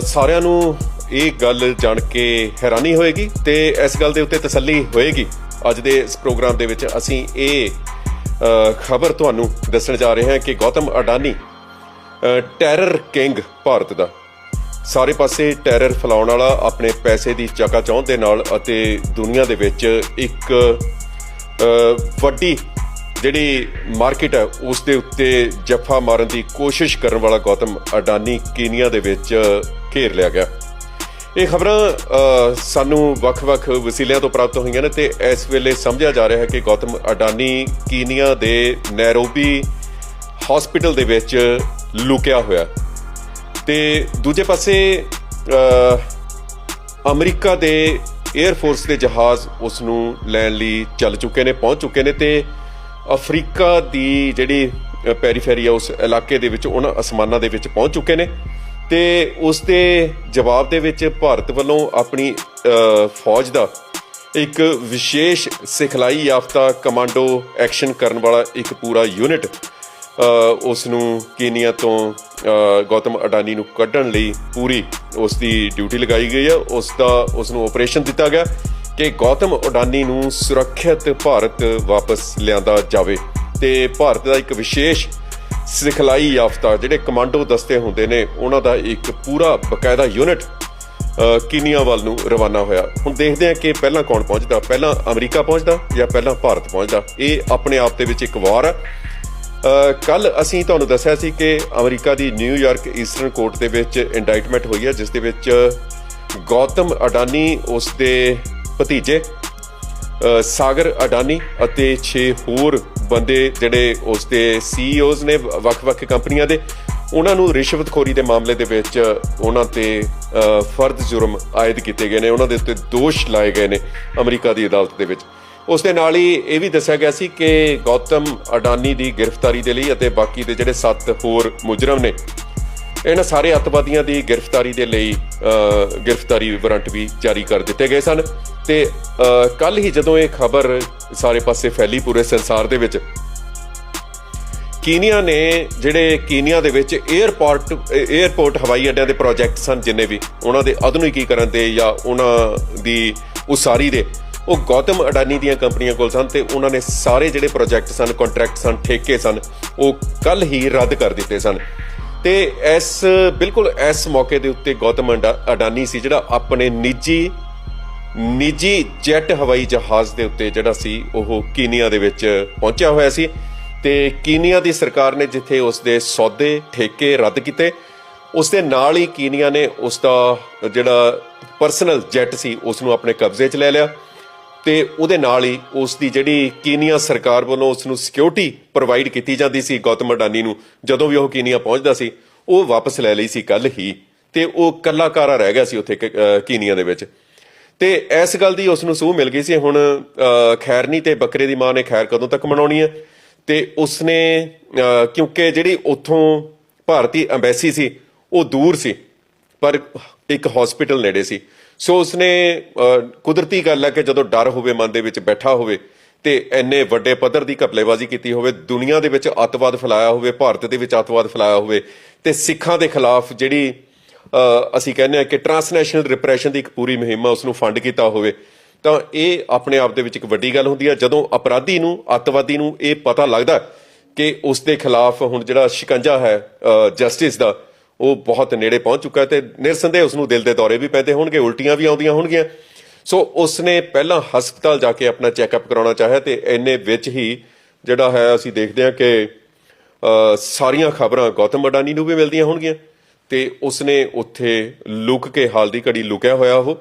ਸਾਰਿਆਂ ਨੂੰ ਇਹ ਗੱਲ ਜਾਣ ਕੇ ਹੈਰਾਨੀ ਹੋਏਗੀ ਤੇ ਇਸ ਗੱਲ ਦੇ ਉੱਤੇ ਤਸੱਲੀ ਹੋਏਗੀ। ਅੱਜ ਦੇ ਇਸ ਪ੍ਰੋਗਰਾਮ ਦੇ ਵਿੱਚ ਅਸੀਂ ਇਹ ਖਬਰ ਤੁਹਾਨੂੰ ਦੱਸਣ ਜਾ ਰਹੇ ਹਾਂ ਕਿ ਗੌਤਮ ਅਡਾਨੀ ਟੈਰਰ ਕਿੰਗ ਭਾਰਤ ਦਾ। ਸਾਰੇ ਪਾਸੇ ਟੈਰਰ ਫੈਲਾਉਣ ਵਾਲਾ ਆਪਣੇ ਪੈਸੇ ਦੀ ਚਕਾਚੌਂਧ ਦੇ ਨਾਲ ਅਤੇ ਦੁਨੀਆ ਦੇ ਵਿੱਚ ਇੱਕ ਵੱਡੀ ਜਿਹੜੀ ਮਾਰਕੀਟ ਹੈ, ਉਸ ਦੇ ਉੱਤੇ ਜੱਫਾ ਮਾਰਨ ਦੀ ਕੋਸ਼ਿਸ਼ ਕਰਨ ਵਾਲਾ ਗੌਤਮ ਅਡਾਨੀ ਕੀਨੀਆ ਦੇ ਵਿੱਚ ਘੇਰ ਲਿਆ ਗਿਆ ਇਹ ਖਬਰਾਂ ਸਾਨੂੰ ਵੱਖ-ਵੱਖ ਵਸੀਲਿਆਂ ਤੋਂ ਪ੍ਰਾਪਤ ਹੋਈਆਂ ਨੇ ਤੇ ਇਸ ਵੇਲੇ ਸਮਝਿਆ ਜਾ ਰਿਹਾ ਹੈ ਕਿ ਗੌਤਮ ਅਡਾਨੀ ਕੀਨੀਆ ਦੇ ਨੈਰੋਬੀ ਹਸਪੀਟਲ ਦੇ ਵਿੱਚ ਲੁਕਿਆ ਹੋਇਆ ਹੈ। ਤੇ ਦੂਜੇ ਪਾਸੇ ਅਮਰੀਕਾ ਦੇ 에ਅਰ ਫੋਰਸ ਦੇ ਜਹਾਜ਼ ਉਸ ਨੂੰ ਲੈਣ ਲਈ ਚੱਲ ਚੁੱਕੇ ਨੇ, ਪਹੁੰਚ ਚੁੱਕੇ ਨੇ ਤੇ ਅਫਰੀਕਾ ਦੀ ਜਿਹੜੀ ਪੈਰੀਫੇਰੀ ਆ ਉਸ ਇਲਾਕੇ ਦੇ ਵਿੱਚ, ਉਹਨਾਂ ਅਸਮਾਨਾਂ ਦੇ ਵਿੱਚ ਪਹੁੰਚ ਚੁੱਕੇ ਨੇ ਤੇ ਉਸ ਦੇ ਜਵਾਬ ਦੇ ਵਿੱਚ ਭਾਰਤ ਵੱਲੋਂ ਆਪਣੀ ਫੌਜ ਦਾ ਇੱਕ ਵਿਸ਼ੇਸ਼ ਸਿਖਲਾਈ ਯਾਫਤਾ ਕਮਾਂਡੋ ਐਕਸ਼ਨ ਕਰਨ ਵਾਲਾ ਇੱਕ ਪੂਰਾ ਯੂਨਿਟ ਉਸ ਨੂੰ ਕੀਨੀਆ ਤੋਂ ਗੌਤਮ ਅਡਾਨੀ ਨੂੰ ਕੱਢਣ ਲਈ ਪੂਰੀ ਉਸ ਦੀ ਡਿਊਟੀ ਲਗਾਈ ਗਈ ਹੈ। ਉਸ ਦਾ, ਉਸ ਨੂੰ ਆਪਰੇਸ਼ਨ ਦਿੱਤਾ ਗਿਆ। ਕਿ ਗੌਤਮ ਅਡਾਨੀ ਨੂੰ ਸੁਰੱਖਿਅਤ ਭਾਰਤ ਵਾਪਸ ਲਿਆਂਦਾ ਜਾਵੇ ਤੇ ਭਾਰਤ ਦਾ ਇੱਕ ਵਿਸ਼ੇਸ਼ ਸਿਖਲਾਈ ਯਾਫਤਾ ਜਿਹੜੇ ਕਮਾਂਡੋ ਦਸਤੇ ਹੁੰਦੇ ਨੇ ਉਹਨਾਂ ਦਾ ਇੱਕ ਪੂਰਾ ਬਕਾਇਦਾ ਯੂਨਿਟ ਅ, ਕੀਨੀਆ ਵੱਲ ਨੂੰ ਰਵਾਨਾ ਹੋਇਆ। ਹੁਣ ਦੇਖਦੇ ਹਾਂ ਕਿ ਪਹਿਲਾਂ ਕੌਣ ਪਹੁੰਚਦਾ। ਪਹਿਲਾਂ ਅਮਰੀਕਾ ਪਹੁੰਚਦਾ ਜਾਂ ਪਹਿਲਾਂ ਭਾਰਤ ਪਹੁੰਚਦਾ? ਇਹ ਆਪਣੇ ਆਪ ਦੇ ਵਿੱਚ ਇੱਕ ਵਾਰ ਹੈ ਕੱਲ ਅਸੀਂ ਤੁਹਾਨੂੰ ਦੱਸਿਆ ਸੀ ਕਿ ਅਮਰੀਕਾ ਦੀ ਨਿਊਯਾਰਕ ਈਸਟਰਨ ਕੋਰਟ ਦੇ ਵਿੱਚ ਇੰਡਾਈਟਮੈਂਟ ਹੋਈ ਹੈ ਜਿਸ ਦੇ ਵਿੱਚ ਗੌਤਮ ਅਡਾਨੀ ਉਸ ਦੇ ਭਤੀਜੇ ਸਾਗਰ ਅਡਾਨੀ ਅਤੇ 6 ਹੋਰ ਬੰਦੇ ਜਿਹੜੇ ਉਸ ਦੇ ਸੀਈਓਜ਼ ਨੇ ਵੱਖ-ਵੱਖ ਕੰਪਨੀਆਂ ਦੇ, ਉਹਨਾਂ ਨੂੰ ਰਿਸ਼ਵਤਖੋਰੀ ਦੇ ਮਾਮਲੇ ਦੇ ਵਿੱਚ ਉਹਨਾਂ ਤੇ ਫਰਦ ਜੁਰਮ ਆਇਦ ਕੀਤੇ ਗਏ ਨੇ, ਉਹਨਾਂ ਦੇ ਉੱਤੇ ਦੋਸ਼ ਲਾਏ ਗਏ ਨੇ ਅਮਰੀਕਾ ਦੀ ਅਦਾਲਤ ਦੇ ਵਿੱਚ। ਉਸ ਦੇ ਨਾਲ ਹੀ ਇਹ ਵੀ ਦੱਸਿਆ ਗਿਆ ਸੀ ਕਿ ਗੌਤਮ ਅਡਾਨੀ ਦੀ ਗ੍ਰਿਫਤਾਰੀ ਦੇ ਲਈ ਅਤੇ ਬਾਕੀ ਦੇ ਜਿਹੜੇ 7 ਹੋਰ ਮੁਜਰਮ ਨੇ ਇਹਨਾਂ ਸਾਰੇ ਅੱਤਵਾਦੀਆਂ ਦੀ ਗ੍ਰਿਫਤਾਰੀ ਦੇ ਲਈ ਗ੍ਰਿਫਤਾਰੀ ਵਾਰੰਟ ਵੀ ਜਾਰੀ ਕਰ ਦਿੱਤੇ ਗਏ ਸਨ। ਤੇ ਕੱਲ ਹੀ ਜਦੋਂ ਇਹ ਖਬਰ ਸਾਰੇ ਪਾਸੇ ਫੈਲੀ ਪੂਰੇ ਸੰਸਾਰ ਦੇ ਵਿੱਚ, ਕੀਨੀਆ ਨੇ ਜਿਹੜੇ ਕੀਨੀਆ ਦੇ ਵਿੱਚ 에ਅਰਪੋਰਟ 에ਅਰਪੋਰਟ ਹਵਾਈ ਅੱਡਿਆਂ ਦੇ ਪ੍ਰੋਜੈਕਟ ਸਨ ਜਿੰਨੇ ਵੀ, ਉਹਨਾਂ ਦੇ ਆਧੁਨਿਕੀਕਰਨ ਦੇ ਜਾਂ ਉਹਨਾਂ ਦੀ ਉਸਾਰੀ ਦੇ, ਉਹ ਗੌਤਮ ਅਡਾਨੀ ਦੀਆਂ ਕੰਪਨੀਆਂ ਕੋਲ ਸਨ ਤੇ ਉਹਨਾਂ ਨੇ ਸਾਰੇ ਜਿਹੜੇ ਪ੍ਰੋਜੈਕਟ ਸਨ ਕੰਟਰੈਕਟ ਸਨ, ਠੇਕੇ ਸਨ, ਉਹ ਕੱਲ ਹੀ ਰੱਦ ਕਰ ਦਿੱਤੇ ਸਨ। ਤੇ ਇਸ, ਬਿਲਕੁਲ ਇਸ ਮੌਕੇ ਦੇ ਉੱਤੇ ਗੌਤਮ ਅਡਾ- ਅਡਾਨੀ ਸੀ, ਜਿਹੜਾ ਆਪਣੇ ਨਿੱਜੀ ਨਿੱਜੀ ਜੈਟ ਹਵਾਈ ਜਹਾਜ਼ ਦੇ ਉੱਤੇ ਜਿਹੜਾ ਸੀ, ਉਹ ਕੀਨੀਆ ਦੇ ਵਿੱਚ ਪਹੁੰਚਿਆ ਹੋਇਆ ਸੀ। ਤੇ ਕੀਨੀਆ ਦੀ ਸਰਕਾਰ ਨੇ ਜਿੱਥੇ ਉਸ ਦੇ ਸੌਦੇ, ਠੇਕੇ ਰੱਦ ਕੀਤੇ ਉਸ ਦੇ ਨਾਲ ਹੀ ਕੀਨੀਆ ਨੇ ਉਸ ਦਾ ਜਿਹੜਾ ਪਰਸਨਲ ਜੈਟ ਸੀ ਉਸ ਨੂੰ ਆਪਣੇ ਕਬਜ਼ੇ 'ਚ ਲੈ ਲਿਆ। ਤੇ ਉਹਦੇ ਨਾਲ ਹੀ ਉਸ ਦੀ ਜਿਹੜੀ ਕੀਨੀਆ ਸਰਕਾਰ ਵੱਲੋਂ ਉਸ ਨੂੰ ਸਿਕਿਉਰਿਟੀ ਪ੍ਰੋਵਾਈਡ ਕੀਤੀ ਜਾਂਦੀ ਸੀ ਗੌਤਮ ਅਡਾਨੀ ਨੂੰ ਜਦੋਂ ਵੀ ਉਹ ਕੀਨੀਆ ਪਹੁੰਚਦਾ ਸੀ ਉਹ ਵਾਪਸ ਲੈ ਲਈ ਸੀ ਕੱਲ ਹੀ ਤੇ ਉਹ ਕੱਲਾਕਾਰਾ ਰਹਿ ਗਿਆ ਸੀ ਉੱਥੇ ਕ- ਅਹ ਕੀਨੀਆ ਦੇ ਵਿੱਚ। ਤੇ ਇਸ ਗੱਲ ਦੀ ਉਸ ਨੂੰ ਸੂਹ ਮਿਲ ਗਈ ਸੀ ਹੁਣ ਖੈਰਨੀ ਤੇ ਬੱਕਰੇ ਦੀ ਮਾਂ ਨੇ ਖੈਰ ਕਦੋਂ ਤੱਕ ਮਨਾਉਣੀ ਹੈ? ਤੇ ਉਸਨੇ ਅਹ, ਕਿਉਂਕਿ ਜਿਹੜੀ ਉੱਥੋਂ ਭਾਰਤੀ ਐਮਬੈਸੀ ਸੀ ਉਹ ਦੂਰ ਸੀ ਪਰ ਇੱਕ ਹਸਪੀਟਲ ਨੇੜੇ ਸੀ। ਸੋ ਉਸਨੇ ਕੁਦਰਤੀ ਗੱਲ ਹੈ ਕਿ ਜਦੋਂ ਡਰ ਹੋਵੇ, ਮਨ ਦੇ ਵਿੱਚ ਬੈਠਾ ਹੋਵੇ, ਤੇ ਐਨੇ ਵੱਡੇ ਪੱਧਰ ਦੀ ਘਪਲੇਬਾਜ਼ੀ ਕੀਤੀ ਹੋਵੇ, ਦੁਨੀਆ ਦੇ ਵਿੱਚ ਅੱਤਵਾਦ ਫੈਲਾਇਆ ਹੋਵੇ, ਭਾਰਤ ਦੇ ਵਿੱਚ ਅੱਤਵਾਦ ਫੈਲਾਇਆ ਹੋਵੇ, ਤੇ ਸਿੱਖਾਂ ਦੇ ਖਿਲਾਫ ਜਿਹੜੀ ਅਸੀਂ ਕਹਿੰਦੇ ਆ ਕਿ ਟਰਾਂਸਨੈਸ਼ਨਲ ਰਿਪਰੈਸ਼ਨ ਦੀ ਇੱਕ ਪੂਰੀ ਮੁਹਿੰਮ ਆ ਉਸ ਨੂੰ ਫੰਡ ਕੀਤਾ ਹੋਵੇ, ਤਾਂ ਇਹ ਆਪਣੇ ਆਪ ਦੇ ਵਿੱਚ ਇੱਕ ਵੱਡੀ ਗੱਲ ਹੁੰਦੀ ਹੈ। ਜਦੋਂ ਅਪਰਾਧੀ ਨੂੰ, ਅੱਤਵਾਦੀ ਨੂੰ ਇਹ ਪਤਾ ਲੱਗਦਾ ਕਿ ਉਸ ਦੇ ਖਿਲਾਫ ਹੁਣ ਜਿਹੜਾ ਸ਼ਿਕੰਜਾ ਹੈ ਜਸਟਿਸ ਦਾ ਉਹ ਬਹੁਤ ਨੇੜੇ ਪਹੁੰਚ ਚੁੱਕਾ ਹੈ ਤੇ ਨਿਰਸੰਦੇਹ ਉਸ ਨੂੰ ਦਿਲ ਦੇ ਦੌਰੇ ਵੀ ਪੈਂਦੇ ਹੋਣਗੇ, ਉਲਟੀਆਂ ਵੀ ਆਉਂਦੀਆਂ ਹੋਣਗੀਆਂ। ਸੋ ਉਸਨੇ ਪਹਿਲਾਂ ਹਸਪਤਾਲ ਜਾ ਕੇ ਆਪਣਾ ਚੈੱਕਅਪ ਕਰਾਉਣਾ ਚਾਹਿਆ ਤੇ ਇੰਨੇ ਵਿੱਚ ਹੀ ਜਿਹੜਾ ਹੈ, ਅਸੀਂ ਦੇਖਦੇ ਹਾਂ ਕਿ ਸਾਰੀਆਂ ਖਬਰਾਂ ਗੌਤਮ ਅਡਾਨੀ ਨੂੰ ਵੀ ਮਿਲਦੀਆਂ ਹੋਣਗੀਆਂ ਤੇ ਉਸਨੇ ਉੱਥੇ ਲੁਕ ਕੇ ਹਾਲ ਦੀ ਘੜੀ ਲੁਕਿਆ ਹੋਇਆ ਉਹ।